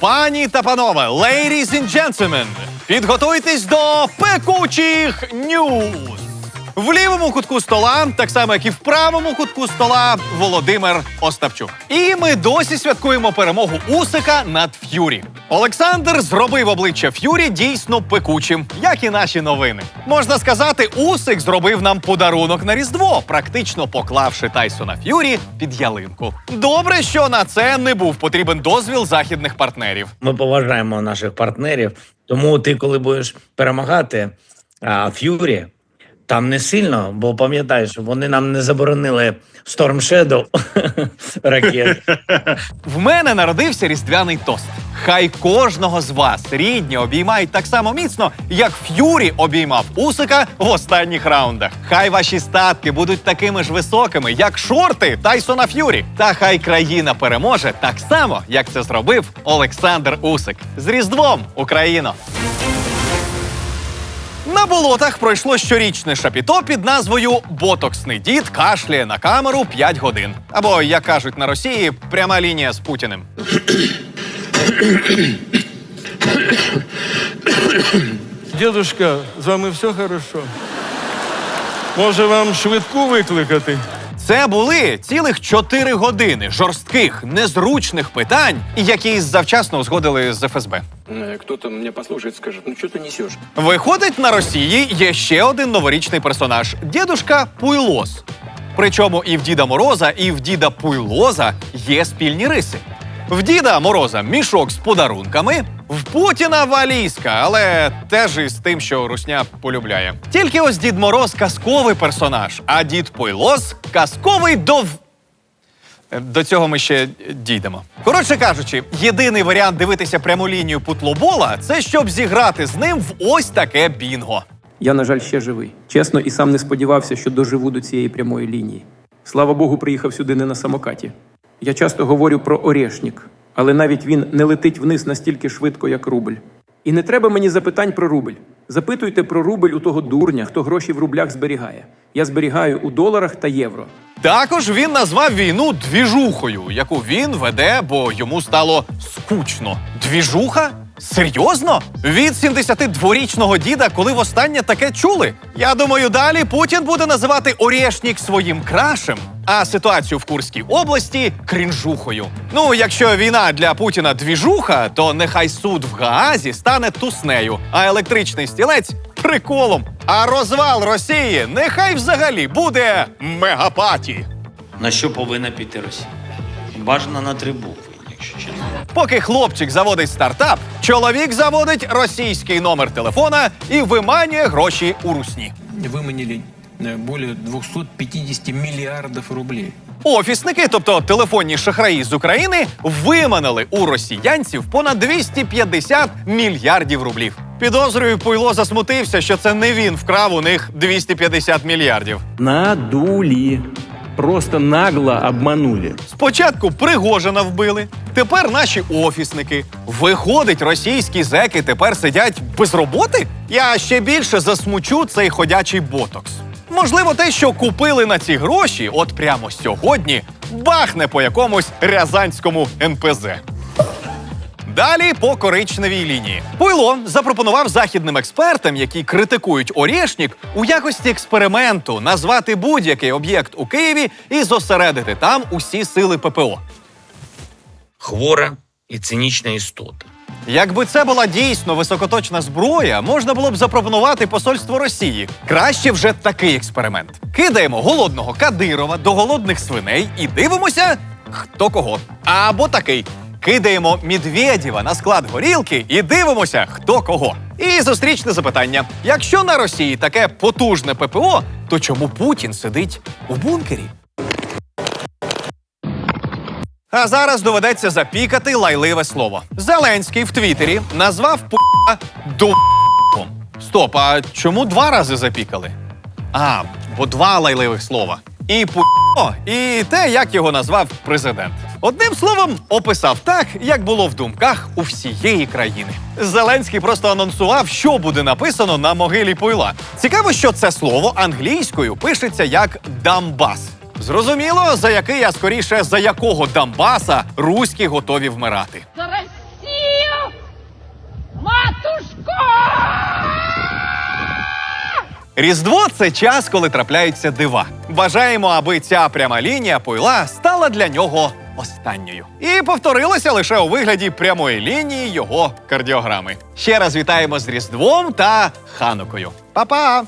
Пані та панове, ladies and gentlemen, підготуйтесь до пекучих ньюз. В лівому кутку стола, так само як і в правому кутку стола, Володимир Остапчук. І ми досі святкуємо перемогу Усика над Ф'юрі. Олександр зробив обличчя Ф'юрі дійсно пекучим, як і наші новини. Можна сказати, Усик зробив нам подарунок на Різдво, практично поклавши Тайсона Ф'юрі під ялинку. Добре, що на це не був потрібен дозвіл західних партнерів. Ми поважаємо наших партнерів. Тому ти, коли будеш перемагати а, Ф'юрі, там не сильно, бо пам'ятаєш, вони нам не заборонили Storm Shadow ракет. В мене народився різдвяний тост. Хай кожного з вас рідні обіймають так само міцно, як Ф'юрі обіймав Усика в останніх раундах. Хай ваші статки будуть такими ж високими, як шорти Тайсона Ф'юрі. Та хай країна переможе так само, як це зробив Олександр Усик. З Різдвом, Україно! На болотах пройшло щорічне шапіто під назвою Ботоксний дід кашляє на камеру 5 годин. Або, як кажуть на Росії, пряма лінія з Путіним. Дідушка, з вами все хорошо. Може вам швидку викликати? Це були цілих 4 години жорстких, незручних питань, які завчасно узгодили з ФСБ. Э, Кто-то меня послушает, скажет, ну что ты несешь? Виходить, на Росії є ще один новорічний персонаж дідушка Пуйлос. Причому і в Діда Мороза, і в Діда Пуйлоза є спільні риси. В Діда Мороза мішок з подарунками, в Путіна валізка, але теж із тим, що русня полюбляє. Тільки ось Дід Мороз казковий персонаж, а дід Пуйлос казковий дов. До цього ми ще дійдемо. Коротше кажучи, єдиний варіант дивитися пряму лінію путлобола це щоб зіграти з ним в ось таке бінго. Я, на жаль, ще живий. Чесно, і сам не сподівався, що доживу до цієї прямої лінії. Слава Богу, приїхав сюди не на самокаті. Я часто говорю про Орешнік, але навіть він не летить вниз настільки швидко, як рубль. І не треба мені запитань про рубль. Запитуйте про рубль у того дурня, хто гроші в рублях зберігає. Я зберігаю у доларах та євро. Також він назвав війну двіжухою, яку він веде, бо йому стало скучно. Двіжуха? Серйозно? Від 72-річного діда, коли востаннє таке чули? Я думаю, далі Путін буде називати Орєшнік своїм крашем, а ситуацію в Курській області крінжухою. Ну, якщо війна для Путіна двіжуха, то нехай суд в Гаазі стане туснею, а електричний стілець приколом. А розвал Росії нехай взагалі буде мегапаті. На що повинна піти Росія? Бажано на три букви. Поки хлопчик заводить стартап, чоловік заводить російський номер телефона і виманює гроші у русні. выманили э, более 250 миллиардов рублей. Офісники, тобто телефонні шахраї з України, виманили у росіянців понад 250 мільярдів рублів. Підозрюю, Пуйло засмутився, що це не він вкрав у них 250 мільярдів. Надули. Просто нагло обманули. Спочатку Пригожина вбили, тепер наші офісники. Виходить, російські зеки тепер сидять без роботи? Я ще більше засмучу цей ходячий ботокс. Можливо, те, що купили на ці гроші, от прямо сьогодні, бахне по якомусь рязанському НПЗ. Далі по коричневій лінії. Пуйло запропонував західним експертам, які критикують Орєшнік, у якості експерименту назвати будь-який об'єкт у Києві і зосередити там усі сили ППО. Хвора і цинічна істота. Якби це була дійсно високоточна зброя, можна було б запропонувати посольство Росії. Краще вже такий експеримент. Кидаємо голодного Кадирова до голодних свиней і дивимося, хто кого. Або такий. Кидаємо Медведєва на склад горілки і дивимося, хто кого. І зустрічне запитання: якщо на Росії таке потужне ППО, то чому Путін сидить у бункері? А зараз доведеться запікати лайливе слово. Зеленський в Твіттері назвав Путіна до***ом. Стоп, а чому два рази запікали? А, бо два лайливих слова. І пу***о, і те, як його назвав президент. Одним словом, описав так, як було в думках у всієї країни. Зеленський просто анонсував, що буде написано на могилі Пойла. Цікаво, що це слово англійською пишеться як Дамбас. Зрозуміло, за який, а скоріше за якого Донбаса руські готові вмирати. За Росію! Матушко! Різдво це час, коли трапляються дива. Бажаємо, аби ця пряма лінія пойла стала для нього останньою. І повторилося лише у вигляді прямої лінії його кардіограми. Ще раз вітаємо з Різдвом та Ханукою. Па-па!